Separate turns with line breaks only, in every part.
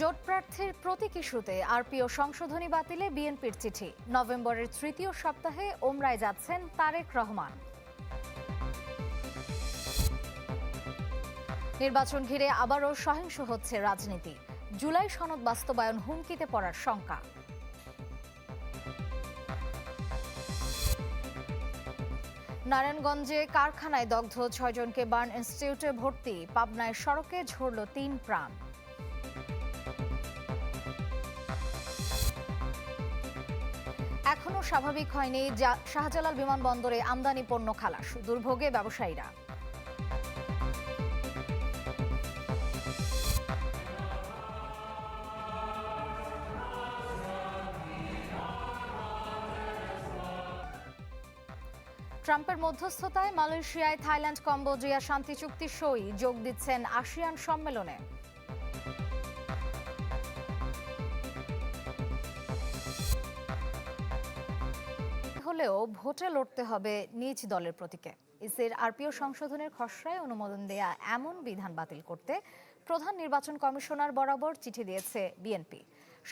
জোট প্রার্থীর প্রতীক ইস্যুতে আরপিও সংশোধনী বাতিলে বিএনপির চিঠি নভেম্বরের তৃতীয় সপ্তাহে ওমরায় যাচ্ছেন তারেক রহমান নির্বাচন ঘিরে আবারও সহিংস হচ্ছে রাজনীতি জুলাই সনদ বাস্তবায়ন হুমকিতে পড়ার শঙ্কা নারায়ণগঞ্জে কারখানায় দগ্ধ ছয়জনকে বার্ন ইনস্টিটিউটে ভর্তি পাবনায় সড়কে ঝরল তিন প্রাণ এখনো স্বাভাবিক হয়নি শাহজালাল বিমানবন্দরে আমদানি পণ্য খালাস দুর্ভোগে ব্যবসায়ীরা ট্রাম্পের মধ্যস্থতায় মালয়েশিয়ায় থাইল্যান্ড কম্বোডিয়া শান্তি চুক্তি সই যোগ দিচ্ছেন আসিয়ান সম্মেলনে হলেও ভোটে লড়তে হবে নিজ দলের প্রতীকে ইসির আরপিও সংশোধনের খসড়ায় অনুমোদন দেয়া এমন বিধান বাতিল করতে প্রধান নির্বাচন কমিশনার বরাবর চিঠি দিয়েছে বিএনপি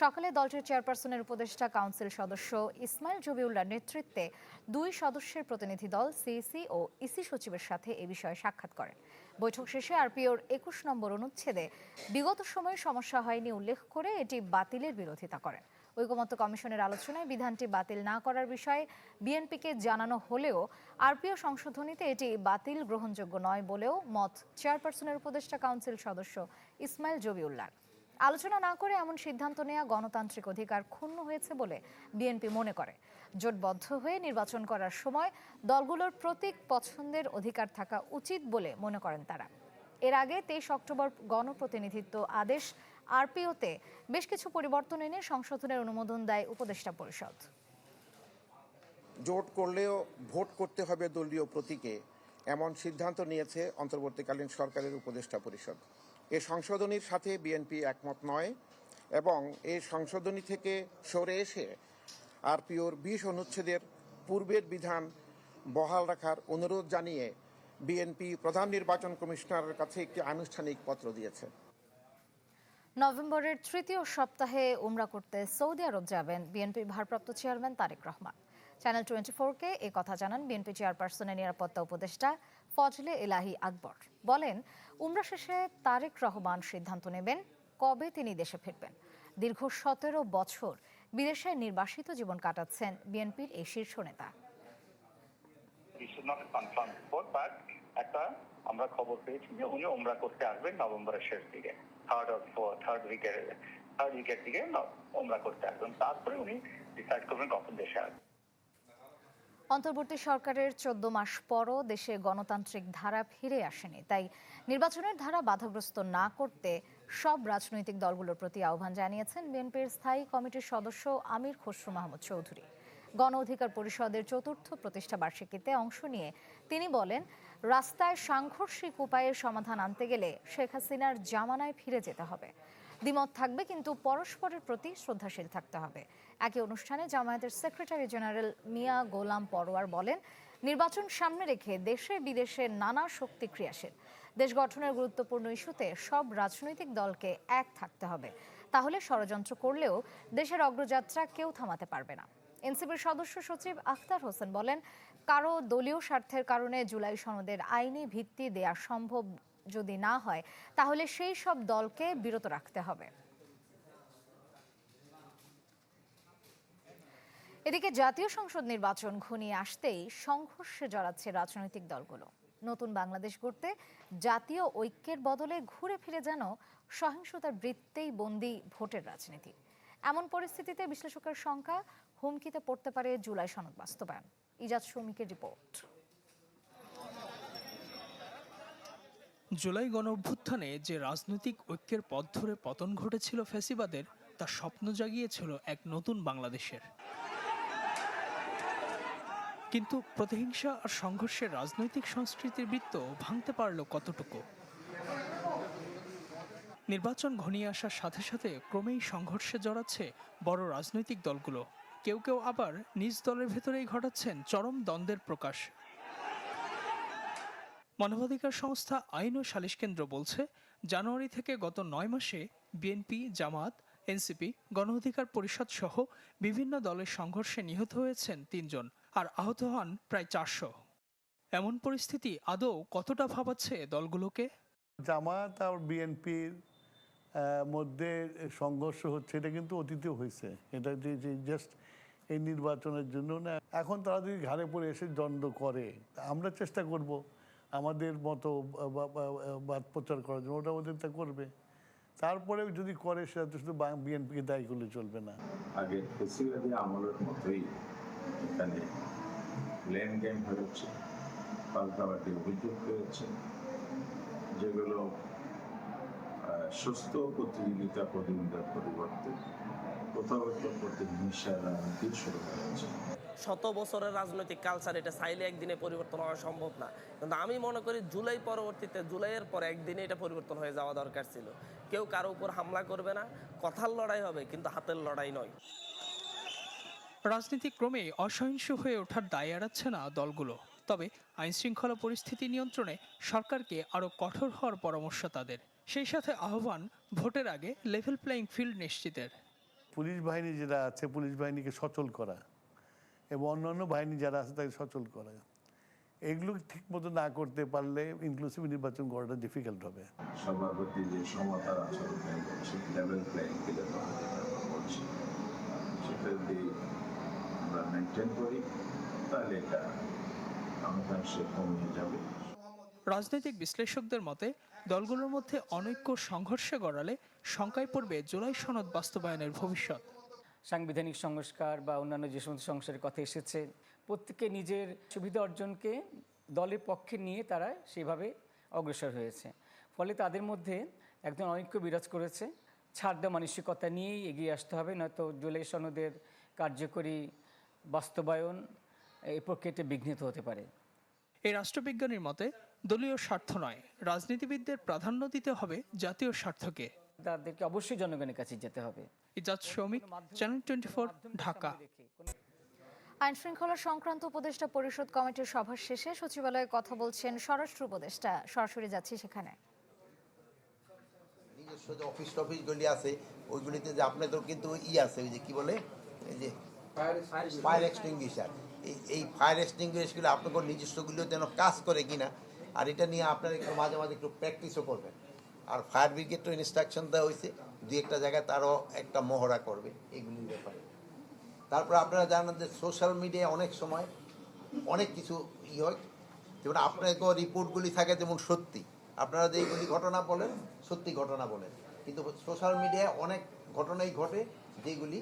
সকালে দলটির চেয়ারপারসনের উপদেষ্টা কাউন্সিল সদস্য ইসমাইল জবিউল্লার নেতৃত্বে দুই সদস্যের প্রতিনিধি দল সিইসি ও ইসি সচিবের সাথে এ বিষয়ে সাক্ষাৎ করেন বৈঠক শেষে আরপিওর একুশ নম্বর অনুচ্ছেদে বিগত সময়ে সমস্যা হয়নি উল্লেখ করে এটি বাতিলের বিরোধিতা করেন ঐকমত্য কমিশনের আলোচনায় বিধানটি বাতিল না করার বিষয়ে বিএনপিকে জানানো হলেও আরপিও সংশোধনীতে এটি বাতিল গ্রহণযোগ্য নয় বলেও মত চেয়ারপারসনের উপদেষ্টা কাউন্সিল সদস্য ইসমাইল জবিউল্লাহ আলোচনা না করে এমন সিদ্ধান্ত নেওয়া গণতান্ত্রিক অধিকার ক্ষুণ্ণ হয়েছে বলে বিএনপি মনে করে জোটবদ্ধ হয়ে নির্বাচন করার সময় দলগুলোর প্রতীক পছন্দের অধিকার থাকা উচিত বলে মনে করেন তারা এর আগে তেইশ অক্টোবর গণপ্রতিনিধিত্ব আদেশ আরপিওতে বেশ কিছু পরিবর্তন এনে সংশোধনের অনুমোদন দেয় উপদেষ্টা পরিষদ
জোট করলেও ভোট করতে হবে দলীয় প্রতীকে এমন সিদ্ধান্ত নিয়েছে অন্তর্বর্তীকালীন সরকারের উপদেষ্টা পরিষদ এ সংশোধনীর সাথে বিএনপি একমত নয় এবং এই সংশোধনী থেকে সরে এসে আরপিওর বিশ অনুচ্ছেদের পূর্বের বিধান বহাল রাখার অনুরোধ জানিয়ে বিএনপি প্রধান নির্বাচন কমিশনারের কাছে একটি আনুষ্ঠানিক পত্র দিয়েছে
নভেম্বরের তৃতীয় সপ্তাহে উমরা করতে সৌদি আরব যাবেন বিএনপির ভারপ্রাপ্ত chairman Tarique Rahman channel twenty ফোরকে এ কথা জানান বিএনপি চেয়ারপারসনের নিরাপত্তা উপদেষ্টা ফজলে এলাহি আকবর বলেন উমরা শেষে তারেক রহমান সিদ্ধান্ত নেবেন কবে তিনি দেশে ফিরবেন দীর্ঘ সতেরো বছর বিদেশে নির্বাসিত জীবন কাটাচ্ছেন বিএনপির এই শীর্ষ নেতা একটা আমরা খবর পেয়েছি যে উনি ওমরা করতে আসবেন নভেম্বরের শেষ দিকে থার্ড অর ফোর থার্ড উইকের থার্ড উইকের দিকে ওমরা করতে আসবেন তারপরে উনি ডিসাইড করবেন কখন দেশে আসবেন অন্তর্বর্তী সরকারের চোদ্দ মাস পরও দেশে গণতান্ত্রিক ধারা ফিরে আসেনি তাই নির্বাচনের ধারা বাধাগ্রস্ত না করতে সব রাজনৈতিক দলগুলোর প্রতি আহ্বান জানিয়েছেন বিএনপির স্থায়ী কমিটির সদস্য আমির খসরু মাহমুদ চৌধুরী গণ অধিকার পরিষদের চতুর্থ প্রতিষ্ঠা বার্ষিকীতে অংশ নিয়ে তিনি বলেন রাস্তায় সাংঘর্ষিক উপায়ে সমাধান আনতে গেলে শেখ হাসিনার জামানায় ফিরে যেতে হবে দ্বিমত থাকবে কিন্তু পরস্পরের প্রতি শ্রদ্ধাশীল থাকতে হবে একই অনুষ্ঠানে জামায়াতের সেক্রেটারি জেনারেল মিয়া গোলাম পরোয়ার বলেন নির্বাচন সামনে রেখে দেশে বিদেশে নানা শক্তি ক্রিয়াশীল দেশ গঠনের গুরুত্বপূর্ণ ইস্যুতে সব রাজনৈতিক দলকে এক থাকতে হবে তাহলে ষড়যন্ত্র করলেও দেশের অগ্রযাত্রা কেউ থামাতে পারবে না এনসিপির সদস্য সচিব আখতার হোসেন বলেন কারো দলীয় স্বার্থের কারণে জুলাই সনদের আইনি ভিত্তি দেয়া সম্ভব যদি না হয় তাহলে সেই সব দলকে বিরত রাখতে হবে এদিকে জাতীয় সংসদ নির্বাচন ঘনিয়ে আসতেই সংঘর্ষে জড়াচ্ছে রাজনৈতিক দলগুলো নতুন বাংলাদেশ গড়তে জাতীয় ঐক্যের বদলে ঘুরে ফিরে যেন সহিংসতার বৃত্তেই বন্দী ভোটের রাজনীতি এমন পরিস্থিতিতে বিশ্লেষকের সংখ্যা হুমকিতে পড়তে পারে জুলাই সনদ বাস্তবায়ন ইজাজ শ্রমিকের রিপোর্ট
জুলাই গণঅভ্যুত্থানে যে রাজনৈতিক ঐক্যের পথ ধরে পতন ঘটেছিল ফ্যাসিবাদের তা স্বপ্ন জাগিয়েছিল এক নতুন বাংলাদেশের কিন্তু প্রতিহিংসা আর সংঘর্ষের রাজনৈতিক সংস্কৃতির বৃত্ত ভাঙতে পারল কতটুকু নির্বাচন ঘনিয়ে আসার সাথে সাথে ক্রমেই সংঘর্ষে জড়াচ্ছে বড় রাজনৈতিক দলগুলো কেউ কেউ আবার নিজ দলের ভেতরেই ঘটাচ্ছেন চরম দ্বন্দ্বের প্রকাশ মানবাধিকার সংস্থা আইন ও সালিশ কেন্দ্র বলছে জানুয়ারি থেকে গত নয় মাসে বিএনপি জামাত এনসিপি গণ অধিকার পরিষদ সহ বিভিন্ন দলের সংঘর্ষে নিহত হয়েছেন তিনজন আর আহত হন প্রায় চারশো এমন পরিস্থিতি আদৌ কতটা ভাবাচ্ছে দলগুলোকে জামাত আর বিএনপির মধ্যে সংঘর্ষ হচ্ছে এটা কিন্তু অতীতেও হয়েছে এটা যে জাস্ট এই নির্বাচনের জন্য না এখন তারা যদি ঘাড়ে পড়ে এসে দ্বন্দ্ব করে আমরা চেষ্টা করব আমাদের মতো বাদ প্রচার করার জন্য ওটা ওদের তা করবে তারপরে যদি করে সেটা তো শুধু বিএনপিকে দায়ী করলে চলবে না আগে ফেসিবাদী আমলের মতোই এখানে লেন গেম হয়েছে পাল্টাপাল্টি অভিযোগ হয়েছে যেগুলো সুস্থ প্রতিযোগিতা প্রতিযোগিতার পরিবর্তে শত বছরের রাজনৈতিক কালচার এটা চাইলে একদিনে পরিবর্তন হওয়া সম্ভব না কিন্তু আমি মনে করি জুলাই পরবর্তীতে জুলাইয়ের পর একদিনে এটা পরিবর্তন হয়ে যাওয়া দরকার ছিল কেউ কারো উপর হামলা করবে না কথার লড়াই হবে কিন্তু হাতের লড়াই নয় রাজনীতি ক্রমেই অসহিংস হয়ে ওঠার দায় এড়াচ্ছে না দলগুলো তবে আইনশৃঙ্খলা পরিস্থিতি নিয়ন্ত্রণে সরকারকে আরো কঠোর হওয়ার পরামর্শ তাদের সেই সাথে আহ্বান ভোটের আগে লেভেল প্লেয়িং ফিল্ড নিশ্চিতের পুলিশ বাহিনী যেটা আছে পুলিশ বাহিনীকে সচল করা এবং অন্যান্য বাহিনী যারা আছে তাকে সচল করা এগুলো ঠিক মতো না করতে পারলে ইনক্লুসিভ নির্বাচন করাটা ডিফিকাল্ট হবে সবার প্রতি যে সমতার আচরণ লেভেল প্লেয়িং বলছি সেটা যদি আমরা মেনটেন করি তাহলে এটা অনেকাংশে কমিয়ে যাবে রাজনৈতিক বিশ্লেষকদের মতে দলগুলোর মধ্যে অনৈক্য সংঘর্ষে গড়ালে শঙ্কায় পড়বে জুলাই সনদ বাস্তবায়নের ভবিষ্যৎ সাংবিধানিক সংস্কার বা অন্যান্য যে সমস্ত সংস্কারের কথা এসেছে প্রত্যেকে নিজের সুবিধা অর্জনকে দলের পক্ষে নিয়ে তারা সেভাবে অগ্রসর হয়েছে ফলে তাদের মধ্যে একজন অনৈক্য বিরাজ করেছে ছাড় দেওয়া মানসিকতা নিয়েই এগিয়ে আসতে হবে নয়তো জুলাই সনদের কার্যকরী বাস্তবায়ন এই প্রক্রিয়াটি বিঘ্নিত হতে পারে এই রাষ্ট্রবিজ্ঞানীর মতে দলীয় স্বার্থ নয় রাজনীতিবিদদের প্রাধান্য দিতে হবে জাতীয় স্বার্থকে তাদেরকে অবশ্যই জনগণের কাছে যেতে হবে ইজাজ শ্রমিক চ্যানেল টোয়েন্টি ঢাকা আইন শৃঙ্খলা সংক্রান্ত উপদেষ্টা পরিষদ কমিটির সভা শেষে সচিবালয়ে কথা বলছেন স্বরাষ্ট্র উপদেষ্টা সরাসরি যাচ্ছি সেখানে নিজস্ব যে অফিস টফিসগুলি আছে ওইগুলিতে যে আপনাদের কিন্তু ই আছে ওই যে কি বলে এই যে ফায়ার এক্সটিংগুইশার এই ফায়ার এক্সটিংগুইশগুলো আপনাদের নিজস্বগুলিও যেন কাজ করে কিনা আর এটা নিয়ে আপনারা একটু মাঝে মাঝে একটু প্র্যাকটিসও করবেন আর ফায়ার ব্রিগেড তো ইনস্ট্রাকশন দেওয়া হয়েছে দু একটা জায়গায় তারও একটা মহড়া করবে এগুলির ব্যাপারে তারপর আপনারা জানেন যে সোশ্যাল মিডিয়ায় অনেক সময় অনেক কিছু ই হয় যেমন আপনাকে রিপোর্টগুলি থাকে যেমন সত্যি আপনারা যেগুলি ঘটনা বলেন সত্যি ঘটনা বলেন কিন্তু সোশ্যাল মিডিয়ায় অনেক ঘটনাই ঘটে যেগুলি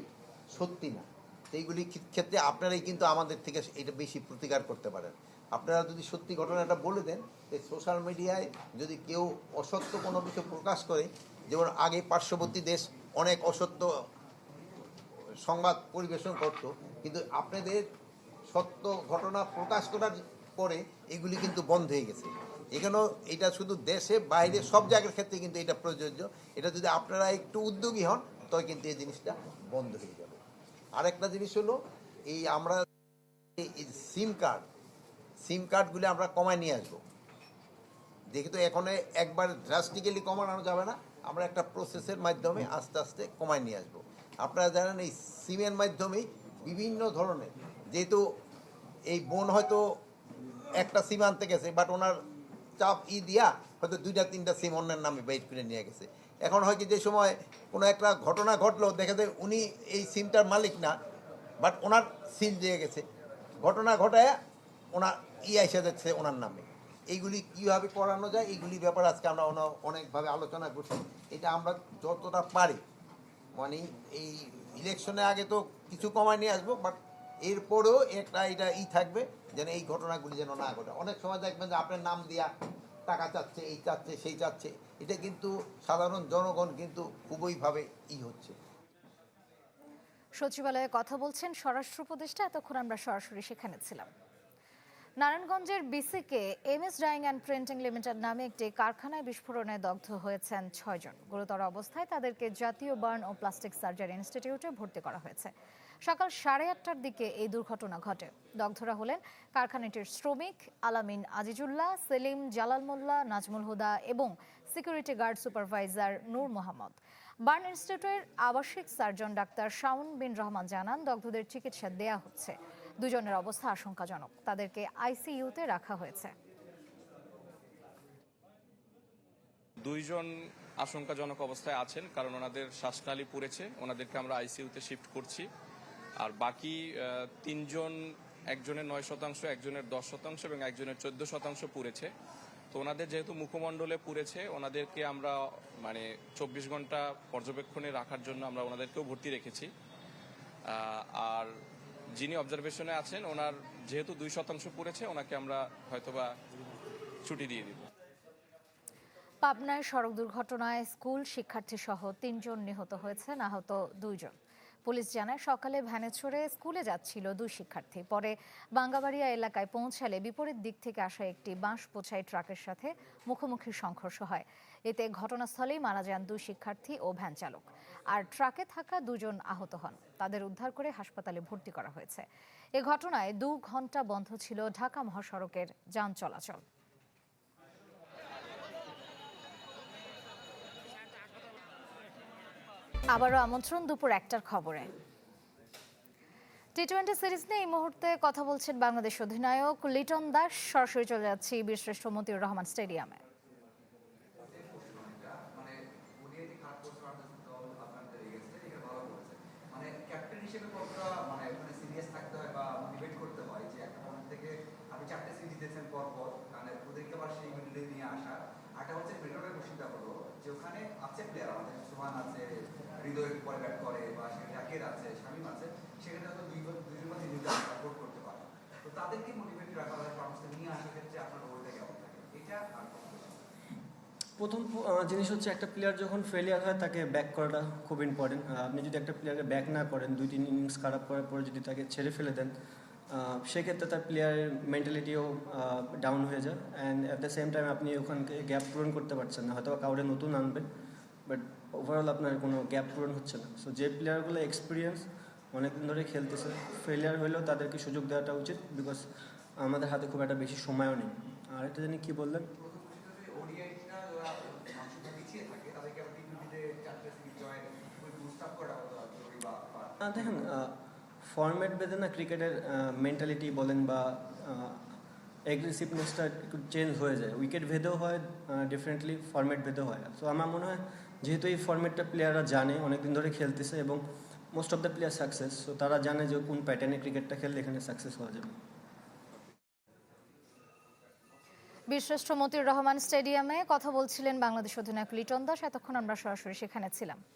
সত্যি না সেইগুলি ক্ষেত্রে আপনারাই কিন্তু আমাদের থেকে এটা বেশি প্রতিকার করতে পারেন আপনারা যদি সত্যি ঘটনাটা বলে দেন যে সোশ্যাল মিডিয়ায় যদি কেউ অসত্য কোনো কিছু প্রকাশ করে যেমন আগে পার্শ্ববর্তী দেশ অনেক অসত্য সংবাদ পরিবেশন করত কিন্তু আপনাদের সত্য ঘটনা প্রকাশ করার পরে এগুলি কিন্তু বন্ধ হয়ে গেছে এখানেও এটা শুধু দেশে বাইরে সব জায়গার ক্ষেত্রে কিন্তু এটা প্রযোজ্য এটা যদি আপনারা একটু উদ্যোগী হন তবে কিন্তু এই জিনিসটা বন্ধ হয়ে যাবে আরেকটা জিনিস হলো এই আমরা এই সিম কার্ড সিম কার্ডগুলি আমরা কমায় নিয়ে আসবো দেখি তো এখন একবার ড্রাস্টিক্যালি কমানো যাবে না আমরা একটা প্রসেসের মাধ্যমে আস্তে আস্তে কমায় নিয়ে আসবো আপনারা জানেন এই সিমের মাধ্যমেই বিভিন্ন ধরনের যেহেতু এই বোন হয়তো একটা সিম আনতে গেছে বাট ওনার চাপ ই দিয়া হয়তো দুইটা তিনটা সিম অন্যের নামে বাইট করে নিয়ে গেছে এখন হয় কি যে সময় কোনো একটা ঘটনা ঘটলো দেখা যায় উনি এই সিমটার মালিক না বাট ওনার সিম দিয়ে গেছে ঘটনা ঘটায় ওনার কি আইসা যাচ্ছে ওনার নামে এইগুলি কীভাবে করানো যায় এইগুলি ব্যাপারে আজকে আমরা অনেকভাবে আলোচনা করছি এটা আমরা যতটা পারি মানে এই ইলেকশনে আগে তো কিছু কমায় নিয়ে আসবো বাট এরপরেও একটা এটা ই থাকবে যেন এই ঘটনাগুলি যেন না ঘটে অনেক সময় দেখবেন যে আপনার নাম দেওয়া টাকা চাচ্ছে এই চাচ্ছে সেই চাচ্ছে এটা কিন্তু সাধারণ জনগণ কিন্তু খুবইভাবে ই হচ্ছে সচিবালয়ে কথা বলছেন স্বরাষ্ট্র উপদেষ্টা এতক্ষণ আমরা সরাসরি সেখানে ছিলাম নারায়ণগঞ্জের বিসিকে M S dyeing and printing limited নামে একটি কারখানায় বিস্ফোরণে দগ্ধ হয়েছেন ছয়জন গুরুতর অবস্থায় তাদেরকে জাতীয় বার্ন ও প্লাস্টিক সার্জারি ইনস্টিটিউটে ভর্তি করা হয়েছে সকাল সাড়ে আটটার দিকে এই দুর্ঘটনা ঘটে দগ্ধরা হলেন কারখানাটির শ্রমিক আলামিন আজিজুল্লাহ সেলিম জালাল মোল্লা নাজমুল হুদা এবং security guard supervisor Noor Mohammad burn ইনস্টিটিউটের আবাসিক সার্জন ডাক্তার শাউন বিন রহমান জানান দগ্ধদের চিকিৎসা দেয়া হচ্ছে দুজনের অবস্থা আশঙ্কাজনক তাদেরকে আইসিইউতে রাখা হয়েছে দুইজন আশঙ্কাজনক অবস্থায় আছেন কারণ ওনাদের শ্বাসনালী পুড়েছে ওনাদেরকে আমরা আইসিইউতে শিফট করছি আর বাকি তিনজন একজনের নয় শতাংশ একজনের দশ শতাংশ এবং একজনের চোদ্দ শতাংশ পুড়েছে তো ওনাদের যেহেতু মুখমণ্ডলে পুড়েছে ওনাদেরকে আমরা মানে চব্বিশ ঘন্টা পর্যবেক্ষণে রাখার জন্য আমরা ওনাদেরকেও ভর্তি রেখেছি আর যিনি অবজারভেশনে আছেন ওনার যেহেতু দুই শতাংশ পড়েছে ওনাকে আমরা হয়তোবা ছুটি দিয়ে দিব পাবনায় সড়ক দুর্ঘটনায় স্কুল শিক্ষার্থী সহ তিনজন নিহত হয়েছেন আহত দুইজন পুলিশ জানায় সকালে ভ্যানে ছড়ে স্কুলে যাচ্ছিল দুই শিক্ষার্থী পরে বাঙ্গাবাড়িয়া এলাকায় পৌঁছালে বিপরীত দিক থেকে আসা একটি বাঁশ পোছাই ট্রাকের সাথে মুখোমুখি সংঘর্ষ হয় এতে ঘটনাস্থলেই মারা যান দুই শিক্ষার্থী ও ভ্যান চালক আর ট্রাকে থাকা দুজন আহত হন তাদের উদ্ধার করে হাসপাতালে ভর্তি করা হয়েছে এ ঘটনায় দু ঘন্টা বন্ধ ছিল ঢাকা মহাসড়কের যান চলাচল আবারও আমন্ত্রণ দুপুর একটার খবরে টি টোয়েন্টি সিরিজ নিয়ে এই মুহূর্তে কথা বলছেন বাংলাদেশ অধিনায়ক লিটন দাস সরাসরি চলে যাচ্ছি বীরশ্রেষ্ঠ মতিউর রহমান স্টেডিয়ামে আছে শামীম আছে সেখানে তো দুই দুই মাসে তিনজন সাপোর্ট করতে পারে তো তাদেরকে মোটিভেট রাখা হয় কর্মস্থে নিয়ে আসার ক্ষেত্রে আপনার ওইটা কেমন থাকে এটা আর প্রথম জিনিস হচ্ছে একটা প্লেয়ার যখন ফেলিয়ার হয় তাকে ব্যাক করাটা খুব ইম্পর্টেন্ট আপনি যদি একটা প্লেয়ারকে ব্যাক না করেন দুই তিন ইনিংস খারাপ করার পরে যদি তাকে ছেড়ে ফেলে দেন সেক্ষেত্রে তার প্লেয়ারের মেন্টালিটিও ডাউন হয়ে যায় and at the same time আপনি ওখানকে গ্যাপ পূরণ করতে পারছেন না হয়তো কাউরে নতুন আনবেন বাট ওভারঅল আপনার কোনো গ্যাপ পূরণ হচ্ছে না সো যে প্লেয়ারগুলো এক্সপিরিয়েন্স অনেকদিন ধরে খেলতেছে ফেলিয়ার হলেও তাদেরকে সুযোগ দেওয়াটা উচিত বিকজ আমাদের হাতে খুব একটা বেশি সময়ও নেই আর একটা জানি কী বললেন দেখেন ফর্মেট বেঁধে না ক্রিকেটের মেন্টালিটি বলেন বা অ্যাগ্রেসিভনেসটা একটু চেঞ্জ হয়ে যায় উইকেট ভেদেও হয় ডিফারেন্টলি ফর্ম্যাট ভেদেও হয় সো আমার মনে হয় যেহেতু এই ফর্মেটটা প্লেয়াররা জানে অনেকদিন ধরে খেলতেছে এবং most of the player success so তারা জানে যে কোন প্যাটার্নে ক্রিকেটটা খেললে এখানে সাকসেস হওয়া যাবে বীরশ্রেষ্ঠ মতিউর রহমান স্টেডিয়ামে কথা বলছিলেন বাংলাদেশ অধিনায়ক লিটন দাস এতক্ষণ আমরা সরাসরি সেখানে ছিলাম